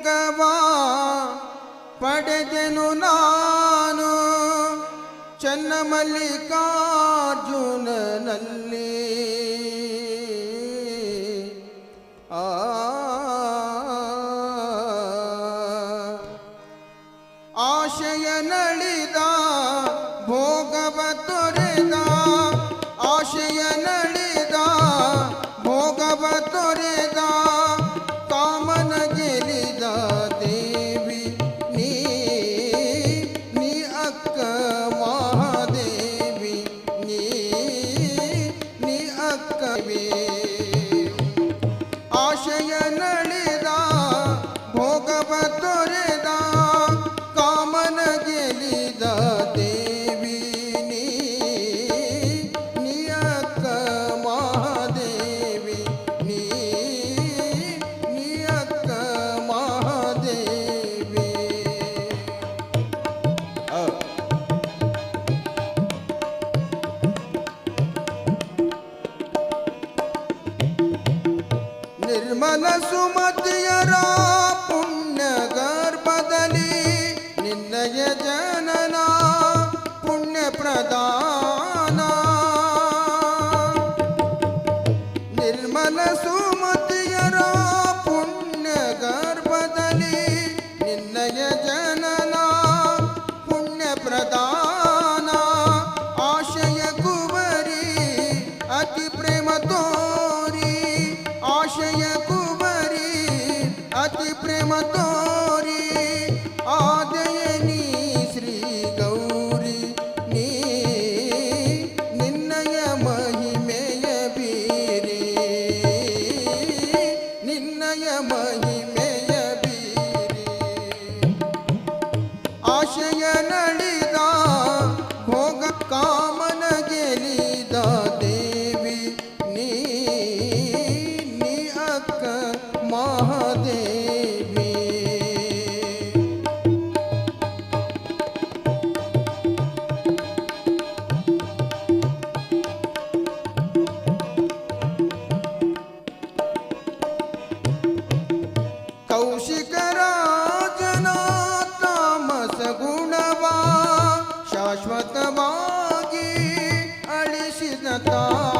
ಅಂಕವಾ ಪಡೆದೆನು ನಾನು. ಚನ್ನ ಮಲ್ಲಿಕಾರ್ಜುನನಲ್ಲಿ. ಆ. ಆಶಯನ கவி जनना पुण्यप्रदाना आशय कुवरी अतिप्रेमतोरी आशय कुवरी अतिप्रेमतोरी आदयनी श्री गौरी नी निन्नय महिमेय बीरी निन्नय महिमेय কৃষ্ণ তো